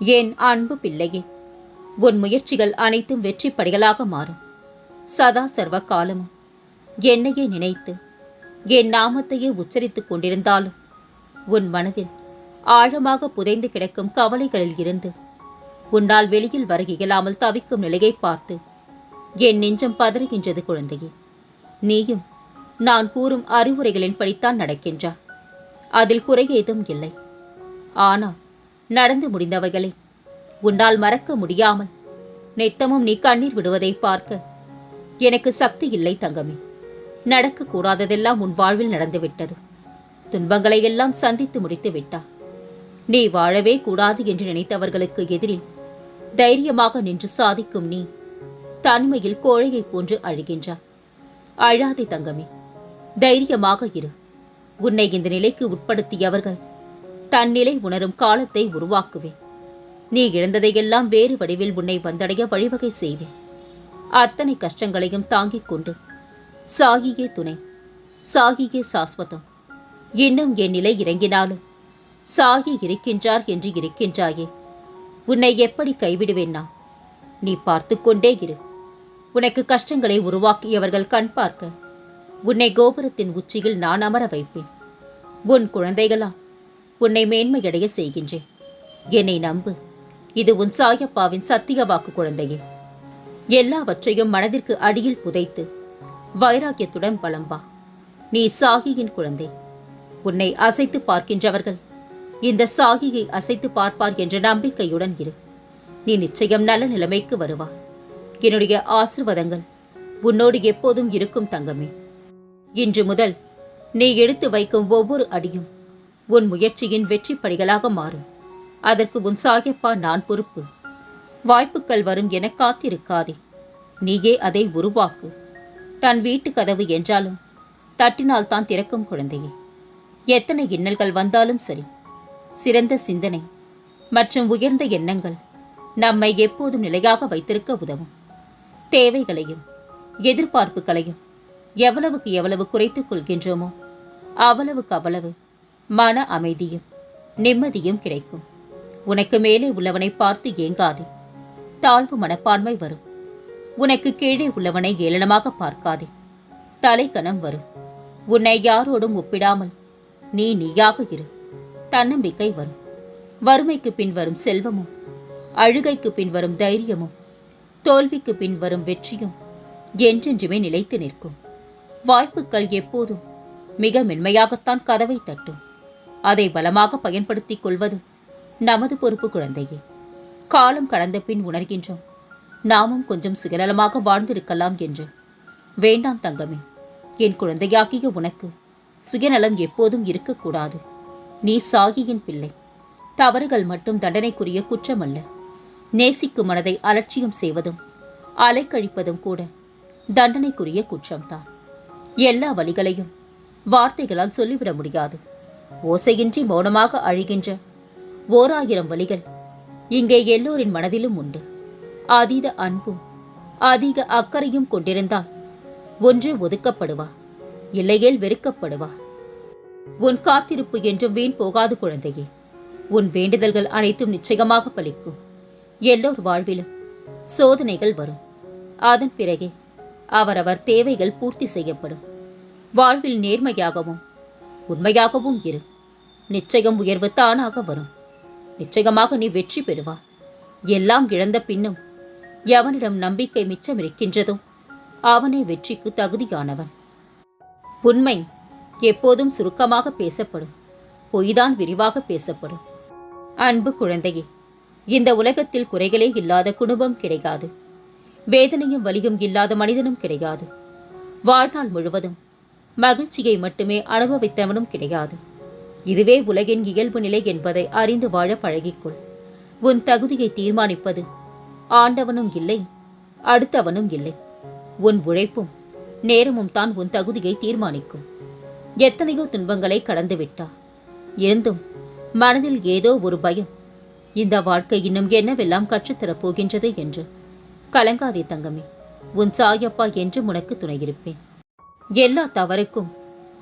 என் அன்பு பிள்ளையே? உன் முயற்சிகள் அனைத்தும் வெற்றி படிகளாக மாறும். சதா சர்வ காலமும் என்னையே நினைத்து என் நாமத்தையே உச்சரித்துக் கொண்டிருந்தாலும் உன் மனதில் ஆழமாக புதைந்து கிடக்கும் கவலைகளில் இருந்து உன்னால் வெளியில் வர இயலாமல் தவிக்கும் நிலையை பார்த்து என் நெஞ்சம் பதறுகின்றது குழந்தையே. நீயும் நான் கூறும் அறிவுரைகளின் படித்தான் நடக்கின்றா. அதில் குறை ஏதும் இல்லை. ஆனால் நடந்து முடிந்தவைகளை. உன்னால் மறக்க முடியாமல் நித்தமும் நீ கண்ணீர் விடுவதை பார்க்க எனக்கு சக்தி இல்லை தங்கமே. நடக்கக்கூடாததெல்லாம் உன் வாழ்வில் நடந்துவிட்டது துன்பங்களை எல்லாம் சந்தித்து முடித்து விட்டா. நீ வாழவே கூடாது என்று நினைத்தவர்களுக்கு எதிரில் தைரியமாக நின்று சாதிக்கும் நீ தனிமையில் கோழையைப் போன்று அழுகின்றார் அழாதே தங்கமே. தைரியமாக இரு. உன்னை இந்த நிலைக்கு உட்படுத்தியவர்கள் தன்னிலை உணரும் காலத்தை உருவாக்குவேன். நீ இழந்ததையெல்லாம் வேறு வடிவில் உன்னை வந்தடைய வழிவகை செய்வேன். அத்தனை கஷ்டங்களையும் தாங்கிக் கொண்டு சாகியே துணை சாகியே சாஸ்வதம். இன்னும் என் நிலை இறங்கினாலும் சாகி இருக்கின்றார் என்று இருக்கின்றாயே உன்னை எப்படி கைவிடுவேன் நான்? நீ பார்த்து கொண்டே இரு. உனக்கு கஷ்டங்களை உருவாக்கியவர்கள் கண் பார்க்க. உன்னை கோபுரத்தின் உச்சியில் நான் அமர வைப்பேன். உன் குழந்தைகளா உன்னை மேன்மையடைய செய்கின்றேன். என்னை நம்பு. இது உன் சாயப்பாவின் சத்திய வாக்கு குழந்தையே. எல்லாவற்றையும் மனதிற்கு அடியில் புதைத்து வைராக்கியத்துடன் பலம்பா நீ சாகியின் குழந்தை. உன்னை அசைத்து பார்க்கின்றவர்கள் இந்த சாகியை அசைத்து பார்ப்பார் என்ற நம்பிக்கையுடன் இரு. நீ நிச்சயம் நல்ல நிலைமைக்கு வருவார் என்னுடைய ஆசிர்வாதங்கள் உன்னோடு எப்போதும் இருக்கும் தங்கமே. இன்று முதல் நீ எடுத்து வைக்கும் ஒவ்வொரு அடியும் உன் முயற்சியின் வெற்றி படிகளாக மாறும். அதற்கு உன் சாயப்பா நான் பொறுப்பு. வாய்ப்புகள் வரும் என காத்திருக்காதே. நீயே அதை உருவாக்கு. தன் வீட்டு கதவு என்றாலும் தட்டினால் தான் திறக்கும் குழந்தையே. எத்தனை இன்னல்கள் வந்தாலும் சரி சிறந்த சிந்தனை மற்றும் உயர்ந்த எண்ணங்கள் நம்மை எப்போதும் நிலையாக வைத்திருக்க உதவும். தேவைகளையும் எதிர்பார்ப்புகளையும் எவ்வளவுக்கு எவ்வளவு குறைத்துக் கொள்கின்றோமோ அவ்வளவுக்கு அவ்வளவு மன அமைதியும் நிம்மதியும் கிடைக்கும். உனக்கு மேலே உள்ளவனை பார்த்து ஏங்காதே. தாழ்வு மனப்பான்மை வரும். உனக்கு கீழே உள்ளவனை ஏளனமாக பார்க்காதே. தலைக்கணம் வரும். உன்னை யாரோடும் ஒப்பிடாமல் நீ நீயாக இரு. தன்னம்பிக்கை வரும். வறுமைக்கு பின் வரும் செல்வமும் அழுகைக்கு பின் வரும் தைரியமும் தோல்விக்கு பின் வரும் வெற்றியும் என்றென்றுமே நிலைத்து நிற்கும். வாய்ப்புகள் எப்போதும் மிக மென்மையாகத்தான் கதவை தட்டும். அதை பலமாக பயன்படுத்திக் கொள்வது நமது பொறுப்பு குழந்தையே. காலம் கடந்த பின் உணர்கின்றோம். நாமும் கொஞ்சம் சுயநலமாக வாழ்ந்திருக்கலாம் என்று. வேண்டாம் தங்கமே என் குழந்தையாகிய உனக்கு சுயநலம் எப்போதும் இருக்கக்கூடாது. நீ சாகியின் பிள்ளை. தவறுகள் மட்டும் தண்டனைக்குரிய குற்றமல்ல. நேசிக்கும் மனதை அலட்சியம் செய்வதும் அலைக்கழிப்பதும் கூட தண்டனைக்குரிய குற்றம்தான். எல்லா வழிகளையும் வார்த்தைகளால் சொல்லிவிட முடியாது. ஓசையின்றி மௌனமாக அழிகின்ற ஓராயிரம் வழிகள் இங்கே எல்லோரின் மனதிலும் உண்டு. அதீத அன்பும் அதிக அக்கறையும் கொண்டிருந்தால் ஒன்று ஒதுக்கப்படுவா இல்லையேல் வெறுக்கப்படுவா. உன் காத்திருப்பு என்றும் வீண் போகாது குழந்தையே உன் வேண்டுதல்கள் அனைத்தும் நிச்சயமாக பலிக்கும். எல்லோர் வாழ்விலும் சோதனைகள் வரும். அதன் பிறகே அவரவர் தேவைகள் பூர்த்தி செய்யப்படும். வாழ்வில் நேர்மையாகவும் உண்மையாகவும் இரு. நிச்சயம் உயர்வு தானாக வரும். நிச்சயமாக நீ வெற்றி பெறுவாய் எல்லாம் இழந்த பின்னும் எவனிடம் நம்பிக்கை மிச்சம் இருக்கின்றதோ அவனே வெற்றிக்கு தகுதியானவன். உண்மை எப்போதும் சுருக்கமாக பேசப்படும். பொய்தான் விரிவாக பேசப்படும். அன்பு குழந்தையே இந்த உலகத்தில் குறைகளே இல்லாத குடும்பம் கிடையாது. வேதனையும் வலியும் இல்லாத மனிதனும் கிடையாது. வாழ்நாள் முழுவதும் மகிழ்ச்சியை மட்டுமே அனுபவித்தவனும் கிடையாது. இதுவே உலகின் இயல்பு நிலை என்பதை அறிந்து வாழ பழகிக்கொள். உன் தகுதியை தீர்மானிப்பது ஆண்டவனும் இல்லை அடுத்தவனும் இல்லை. உன் உழைப்பும் நேரமும் தான் உன் தகுதியை தீர்மானிக்கும். எத்தனையோ துன்பங்களை கடந்துவிட்டா இருந்தும் மனதில் ஏதோ ஒரு பயம் இந்த வாழ்க்கை இன்னும் என்னவெல்லாம் கற்றுத்தரப் போகின்றது என்று. கலங்காதே தங்கமே உன் சாயப்பா என்று உனக்கு துணையிருப்பேன். எல்லா தவறுக்கும்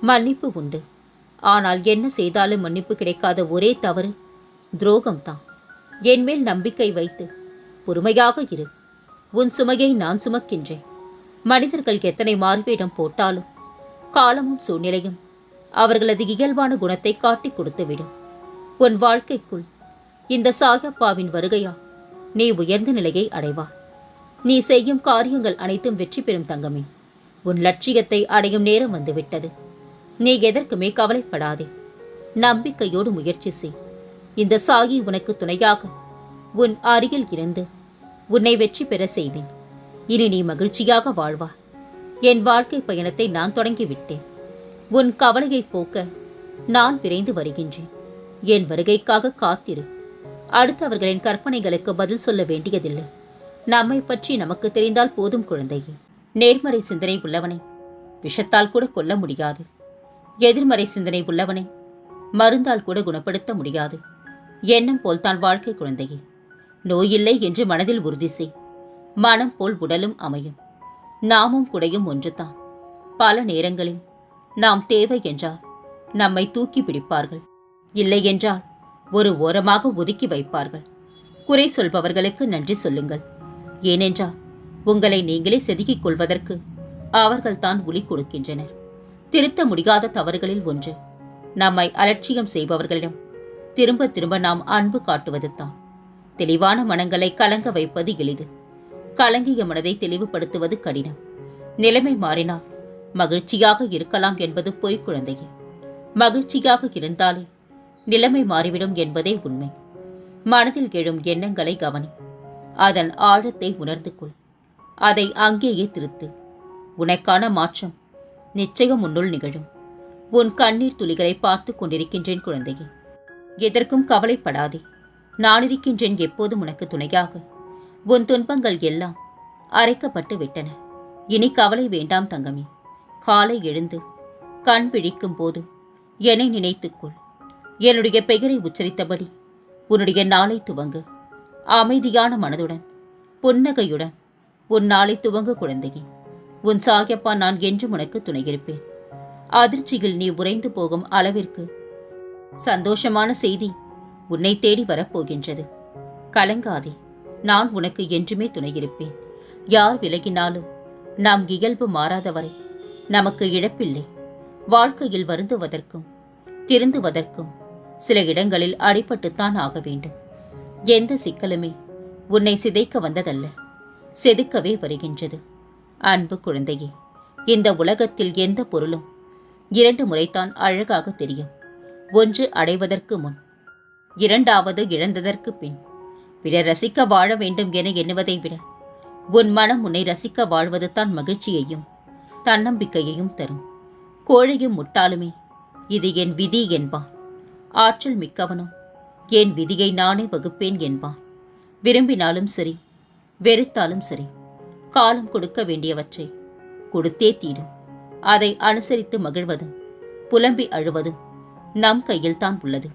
மன்னிப்பு உண்டு. ஆனால் என்ன செய்தாலும் மன்னிப்பு கிடைக்காத ஒரே தவறு துரோகம்தான். என்மேல் நம்பிக்கை வைத்து பொறுமையாக இரு. உன் சுமையை நான் சுமக்கின்றேன். மனிதர்கள் எத்தனை மாறுவேடம் போட்டாலும் காலமும் சூழ்நிலையும் அவர்களது இயல்பான குணத்தை காட்டிக் கொடுத்துவிடும். உன் வாழ்க்கைக்குள் இந்த சாயப்பாவின் வருகையா நீ உயர்ந்த நிலையை அடைவா. நீ செய்யும் காரியங்கள் அனைத்தும் வெற்றி பெறும் தங்கமே. உன் லட்சியத்தை அடையும் நேரம் வந்துவிட்டது. நீ எதற்குமே கவலைப்படாதே. நம்பிக்கையோடு முயற்சி செய். இந்த சாயி உனக்கு துணையாக உன் அருகில் இருந்து உன்னை வெற்றி பெற செய்வேன். இனி நீ மகிழ்ச்சியாக வாழ்வா. என் வாழ்க்கை பயணத்தை நான் தொடங்கிவிட்டேன். உன் கவலையை போக்க நான் விரைந்து வருகின்றேன். என் வருகைக்காக காத்திரு. அடுத்தவர்களின் கற்பனைகளுக்கு பதில் சொல்ல வேண்டியதில்லை. நம்மை பற்றி நமக்கு தெரிந்தால் போதும் குழந்தையே. நேர்மறை சிந்தனை உள்ளவனை. விஷத்தால் கூட கொல்ல முடியாது. எதிர்மறை சிந்தனை உள்ளவனை. மருந்தால் கூட குணப்படுத்த முடியாது. எண்ணம் போல்தான் வாழ்க்கை குழந்தையே. நோயில்லை என்று மனதில் உறுதி செய். மனம் போல் உடலும் அமையும். நாமும் குடையும் ஒன்றுதான். பல நேரங்களில் நாம் தேவை என்றால் நம்மை தூக்கி பிடிப்பார்கள். இல்லை என்றால் ஒரு ஓரமாக ஒதுக்கி வைப்பார்கள். குறை சொல்பவர்களுக்கு நன்றி சொல்லுங்கள். ஏனென்றால் உங்களை நீங்களே செதுக்கிக் கொள்வதற்கு அவர்கள்தான் ஒளி கொடுக்கின்றனர். திருத்த முடியாத தவறுகளில் ஒன்று. நம்மை அலட்சியம் செய்பவர்களிடம் திரும்ப திரும்ப நாம் அன்பு காட்டுவதுதான் தெளிவான மனங்களை கலங்க வைப்பது எளிது. கலங்கிய மனதை தெளிவுபடுத்துவது கடினம். நிலைமை மாறினால் மகிழ்ச்சியாக இருக்கலாம் என்பது பொய் குழந்தையே. மகிழ்ச்சியாக இருந்தாலே நிலைமை மாறிவிடும் என்பதே உண்மை. மனதில் எழும் எண்ணங்களை கவனி. அதன் ஆழத்தை உணர்ந்து கொள். அதை அங்கேயே திருத்து. உனக்கான மாற்றம் நிச்சயம் உன்னுள் நிகழும். உன் கண்ணீர் துளிகளை பார்த்து கொண்டிருக்கின்றேன் குழந்தையே. எதற்கும் கவலைப்படாதே. நான் இருக்கின்றேன் எப்போதும் உனக்கு துணையாக. உன் துன்பங்கள் எல்லாம் அரைக்கப்பட்டு விட்டன. இனி கவலை வேண்டாம் தங்கமே. காலை எழுந்து கண் பிழிக்கும் போது என்னை நினைத்துக்கொள் என்னுடைய பெயரை உச்சரித்தபடி உன்னுடைய நாளை துவங்கு. அமைதியான மனதுடன் புன்னகையுடன் உன் நாளை துவங்கு குழந்தையே. உன் சாயப்பா நான் என்றும் உனக்கு துணையிருப்பேன். அதிர்ச்சியில் நீ உறைந்து போகும் அளவிற்கு சந்தோஷமான செய்தி உன்னை தேடி வரப்போகின்றது. கலங்காதே நான் உனக்கு என்றுமே துணையிருப்பேன். யார் விலகினாலும் நாம் இயல்பு மாறாதவரை நமக்கு இழப்பில்லை. வாழ்க்கையில் வருந்துவதற்கும் திருந்துவதற்கும் சில இடங்களில் அடிபட்டுத்தான் ஆக வேண்டும். எந்த சிக்கலுமே உன்னை சிதைக்க வந்ததல்ல. செதுக்கவே வருகின்றது. அன்பு குழந்தையே இந்த உலகத்தில் எந்த பொருளும் இரண்டு முறைத்தான் அழகாக தெரியும். ஒன்று அடைவதற்கு முன் இரண்டாவது இழந்ததற்கு பின். பிறர் ரசிக்க வாழ வேண்டும் என எண்ணுவதை விட உன் மனம் உன்னை ரசிக்க வாழ்வது தான் மகிழ்ச்சியையும் தன்னம்பிக்கையையும் தரும். கோழையும் முட்டாளுமே இது என் விதி என்பான். ஆற்றல் மிக்கவனும் என் விதியை நானே வகுப்பேன் என்பான். விரும்பினாலும் சரி வெறுத்தாலும் சரி காலம் கொடுக்க வேண்டியவற்றை கொடுத்தே தீரும். அதை அனுசரித்து மகிழ்வதும் புலம்பி அழுவதும் நம் கையில்தான் உள்ளது.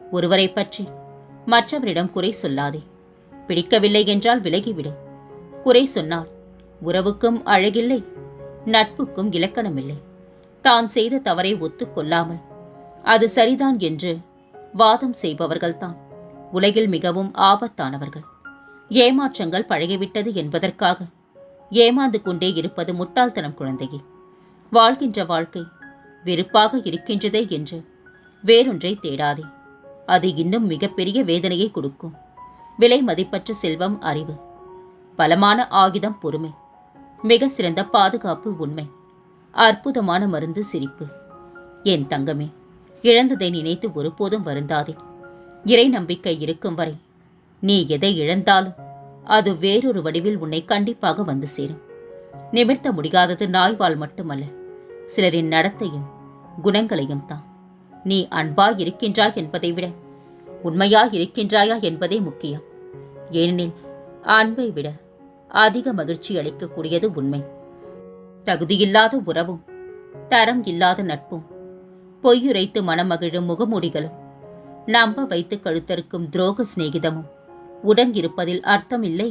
ஒருவரை பற்றி மற்றவரிடம் குறை சொல்லாதே. பிடிக்கவில்லை என்றால் விலகிவிடு. குறை சொன்னால் உறவுக்கும் அழகில்லை நட்புக்கும் இலக்கணமில்லை. தான் செய்த தவறை ஒத்துக்கொள்ளாமல் அது சரிதான் என்று வாதம் செய்பவர்கள்தான். உலகில் மிகவும் ஆபத்தானவர்கள். ஏமாற்றங்கள் பழகிவிட்டது என்பதற்காக ஏமாந்து கொண்டே இருப்பது முட்டாள்தனம் குழந்தையே. வாழ்கின்ற வாழ்க்கை வெறுப்பாக இருக்கின்றதே என்று வேறொன்றை தேடாதே. அது இன்னும் மிகப்பெரிய வேதனையை கொடுக்கும். விலை மதிப்பற்ற செல்வம் அறிவு. பலமான ஆயுதம் பொறுமை. மிக சிறந்த பாதுகாப்பு உண்மை. அற்புதமான மருந்து சிரிப்பு. என் தங்கமே இழந்ததை நினைத்து ஒருபோதும் வருந்தாதே. இறை நம்பிக்கை இருக்கும் வரை நீ எதை இழந்தாலும் அது வேறொரு வடிவில் உன்னை கண்டிப்பாக வந்து சேரும். நிமிர்த்த முடியாதது நாய்வால் மட்டுமல்ல சிலரின் நடத்தையும் குணங்களையும் தான். நீ அன்பாய் இருக்கின்றாய் என்பதை விட உண்மையாய் இருக்கின்றாயா என்பதே முக்கியம். ஏனெனில் அன்பை விட அதிக மகிழ்ச்சி அளிக்கக்கூடியது உண்மை. தகுதியில்லாத உறவும் தரம் இல்லாத நட்பும் பொய்யுரைத்து மனமகிழும் முகமூடிகளும் நம்ப வைத்து கழுத்தறுக்கும் துரோக சிநேகிதமும் உடன் இருப்பதில் அர்த்தமில்லை.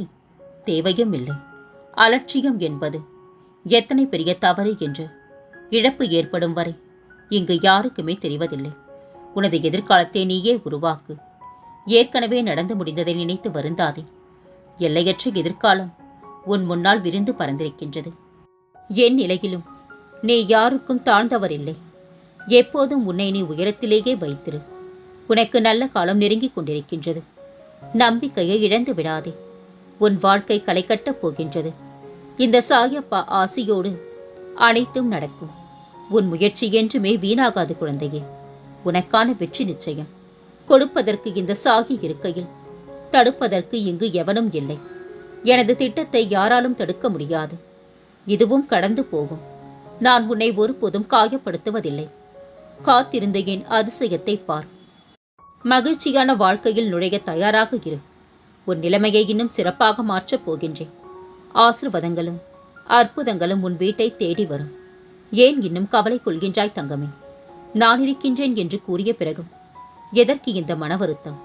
தேவையும் இல்லை அலட்சியம் என்பது எத்தனை பெரிய தவறு என்று இழப்பு ஏற்படும் வரை இங்கு யாருக்குமே தெரிவதில்லை. உனது எதிர்காலத்தை நீயே உருவாக்கு. ஏற்கனவே நடந்து முடிந்ததை நினைத்து வருந்தாதே. எல்லையற்ற எதிர்காலம் உன் முன்னால் விரிந்து பறந்திருக்கின்றது. என் நிலையிலும் நீ யாருக்கும் தாழ்ந்தவர் இல்லை எப்போதும் உன்னை நீ உயரத்திலேயே வைத்திரு. உனக்கு நல்ல காலம் நெருங்கிக் கொண்டிருக்கின்றது. நம்பிக்கையை இழந்து விடாதே. உன் வாழ்க்கை களை கட்டப் போகின்றது. இந்த சாயப்பா ஆசியோடு அனைத்தும் நடக்கும். உன் முயற்சி என்றுமே வீணாகாது குழந்தையே. உனக்கான வெற்றி நிச்சயம். கொடுப்பதற்கு இந்த சாகி இருக்கையில் தடுப்பதற்கு இங்கு எவனும் இல்லை. எனது திட்டத்தை யாராலும் தடுக்க முடியாது. இதுவும் கடந்து போகும். நான் உன்னை ஒருபோதும் காயப்படுத்துவதில்லை. காத்திருந்த என் அதிசயத்தை பார். மகிழ்ச்சியான வாழ்க்கையில் நுழைய தயாராக இரு. உன் நிலைமையை இன்னும் சிறப்பாக மாற்றப் போகின்றேன். ஆசிர்வாதங்களும் அற்புதங்களும் உன் வீட்டை தேடி வரும். ஏன் இன்னும் கவலை கொள்கின்றாய் தங்கமே? நான் இருக்கின்றேன் என்று கூறிய பிறகும் எதற்கு இந்த மன வருத்தம்?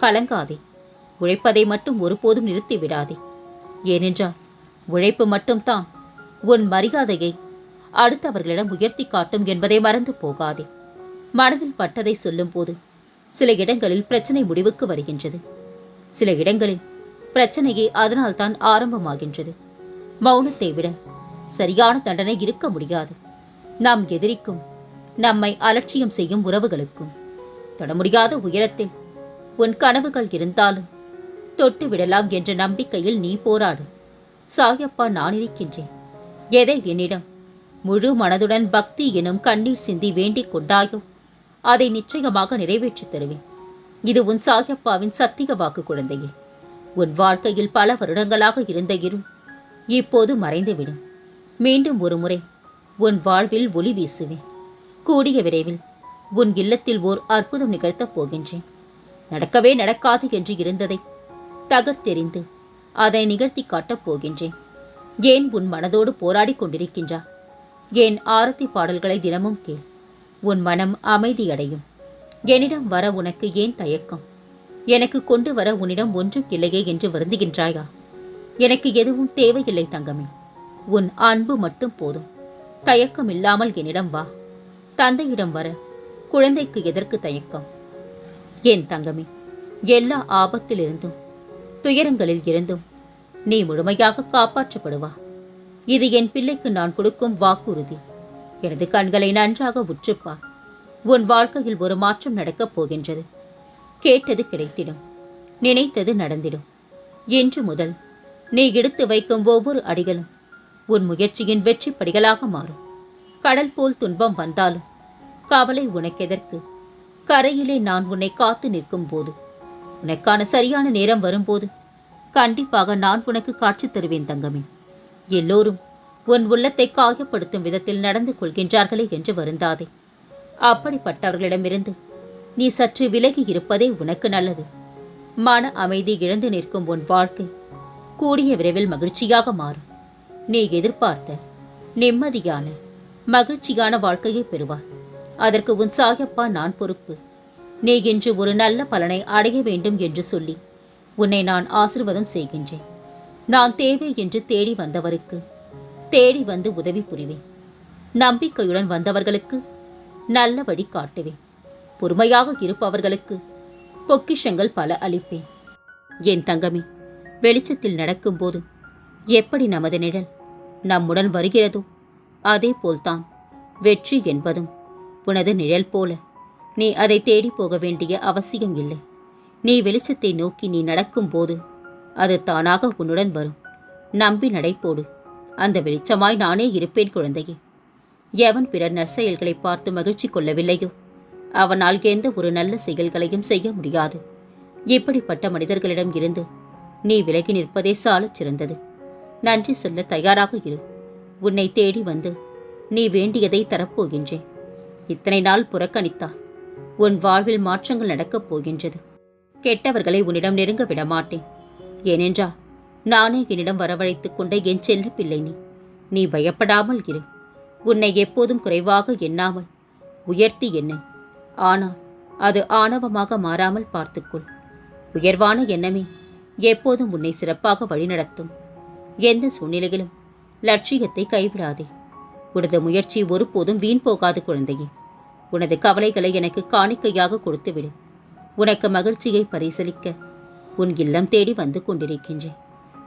கலங்காதே. உழைப்பதை மட்டும் ஒருபோதும் நிறுத்தி விடாதே. ஏனென்றால் உழைப்பு மட்டும்தான் உன் மரியாதையை அடுத்தவர்களிடம் உயர்த்தி காட்டும் என்பதை மறந்து போகாதே. மனதில் பட்டதை சொல்லும்போது சில இடங்களில் பிரச்சனை முடிவுக்கு வருகின்றது. சில இடங்களில் பிரச்சனையே அதனால்தான் ஆரம்பமாகின்றது. மௌனத்தை விட சரியான தண்டனை இருக்க முடியாது. நாம் எதிரிக்கும் நம்மை அலட்சியம் செய்யும் உறவுகளுக்கும் தொட முடியாத உயரத்தில் உன் கனவுகள் இருந்தாலும் தொட்டு விடலாம் என்ற நம்பிக்கையில் நீ போராடு. சாயப்பா நான் இருக்கின்றேன். எதை என்னிடம் முழு மனதுடன் பக்தி எனும் கண்ணீர் சிந்தி வேண்டிக் கொண்டாயோ? அதை நிச்சயமாக நிறைவேற்றித் தருவேன். இது உன் சாயப்பாவின் சத்திய வாக்கு குழந்தையே. உன் வாழ்க்கையில் பல வருடங்களாக இருந்த இரு இப்போது மறைந்துவிடும். மீண்டும் ஒரு முறை உன் வாழ்வில் ஒளி வீசுவேன். கூடிய விரைவில் உன் இல்லத்தில் ஓர் அற்புதம் நிகழ்த்தப் போகின்றேன். நடக்கவே நடக்காது என்று இருந்ததை தகர்த்தெறிந்து அதை நிகழ்த்தி காட்டப் போகின்றேன். ஏன் உன் மனதோடு போராடிக் கொண்டிருக்கின்றா? ஏன் ஆரத்தி பாடல்களை தினமும் கேள். உன் மனம் அமைதியடையும். என்னிடம் வர உனக்கு ஏன் தயக்கம்? எனக்கு கொண்டு வர உன்னிடம் ஒன்றும் இல்லையே என்று வருந்துகின்றாயா? எனக்கு எதுவும் தேவையில்லை தங்கமே. உன் அன்பு மட்டும் போதும். தயக்கம் இல்லாமல் என்னிடம் வா. தந்தையிடம் வர குழந்தைக்கு எதற்கு தயக்கம்? என் தங்கமே எல்லா ஆபத்திலிருந்தும் துயரங்களில் இருந்தும் நீ முழுமையாக காப்பாற்றப்படுவா. இது என் பிள்ளைக்கு நான் கொடுக்கும் வாக்குறுதி. எனது கண்களை நன்றாக உற்றுப்பார். உன் வாழ்க்கையில் ஒரு மாற்றம் நடக்கப் போகின்றது. கேட்டது கிடைத்திடும். நினைத்தது நடந்திடும். இன்று முதல் நீ எடுத்து வைக்கும் ஒவ்வொரு அடிகளும் உன் முயற்சியின் வெற்றி படிகளாக மாறும். கடல் போல் துன்பம் வந்தாலும் கவலை உனக்கெதற்கு? கரையிலே நான் உன்னை காத்து நிற்கும் போது உனக்கான சரியான நேரம் வரும்போது கண்டிப்பாக நான் உனக்கு காட்சி தருவேன் தங்கமே. எல்லோரும் உன் உள்ளத்தை காயப்படுத்தும் விதத்தில் நடந்து கொள்கின்றார்களே என்று வருந்தாதே. அப்படிப்பட்டவர்களிடமிருந்து நீ சற்று விலகி இருப்பதே உனக்கு நல்லது. மன அமைதி இழந்து நிற்கும் உன் வாழ்க்கை கூடிய விரைவில் மகிழ்ச்சியாக மாறும். நீ எதிர்பார்த்த நிம்மதியான மகிழ்ச்சியான வாழ்க்கையை பெறுவார் அதற்கு உன் சாயப்பா நான் பொறுப்பு. நீ இன்று ஒரு நல்ல பலனை அடைய வேண்டும் என்று சொல்லி உன்னை நான் ஆசிர்வாதம் செய்கின்றேன். நான் தேவை என்று தேடி வந்தவருக்கு தேடி வந்து உதவி புரிவேன். நம்பிக்கையுடன் வந்தவர்களுக்கு நல்ல வழி காட்டுவேன். பொறுமையாக இருப்பவர்களுக்கு பொக்கிஷங்கள் பல அளிப்பேன். என் தங்கமே வெளிச்சத்தில் நடக்கும்போது எப்படி நமது நிழல் நம்முடன் வருகிறதோ அதே போல்தான் வெற்றி என்பதும் உனது நிழல் போல நீ அதை தேடி போக வேண்டிய அவசியம் இல்லை. நீ வெளிச்சத்தை நோக்கி நீ நடக்கும்போது அது தானாக உன்னுடன் வரும். நம்பி நடைபோடு அந்த வெளிச்சமாய் நானே இருப்பேன் குழந்தையே. எவன் பிறர் நற்செயல்களை பார்த்து மகிழ்ச்சி கொள்ளவில்லையோ? அவனால் எந்த ஒரு நல்ல செயல்களையும் செய்ய முடியாது. இப்படிப்பட்ட மனிதர்களிடம் இருந்து நீ விலகி நிற்பதே சாலச் சிறந்தது. நன்றி சொல்ல தயாராக இரு. உன்னை தேடி வந்து நீ வேண்டியதை தரப்போகின்றேன். இத்தனை நாள் புறக்கணித்தா உன் வாழ்வில் மாற்றங்கள் நடக்கப் போகின்றது. கெட்டவர்களை உன்னிடம் நெருங்க விடமாட்டேன். ஏனென்றால் நானே என்னிடம் வரவழைத்துக் கொண்ட என் செல்ல பிள்ளை நீ. நீ பயப்படாமல் இரு. உன்னை எப்போதும் குறைவாக எண்ணாமல் உயர்த்தி என்ன. ஆனால் அது ஆணவமாக மாறாமல் பார்த்துக்கொள். உயர்வான எண்ணமே எப்போதும் உன்னை சிறப்பாக வழிநடத்தும். எந்த சூழ்நிலையிலும் லட்சியத்தை கைவிடாதே. உனது முயற்சி ஒருபோதும் வீண் போகாது குழந்தையே. உனது கவலைகளை எனக்கு காணிக்கையாக கொடுத்துவிடு. உனக்கு மகிழ்ச்சியை பரிசலிக்க உன் இல்லம் தேடி வந்து கொண்டிருக்கின்றேன்.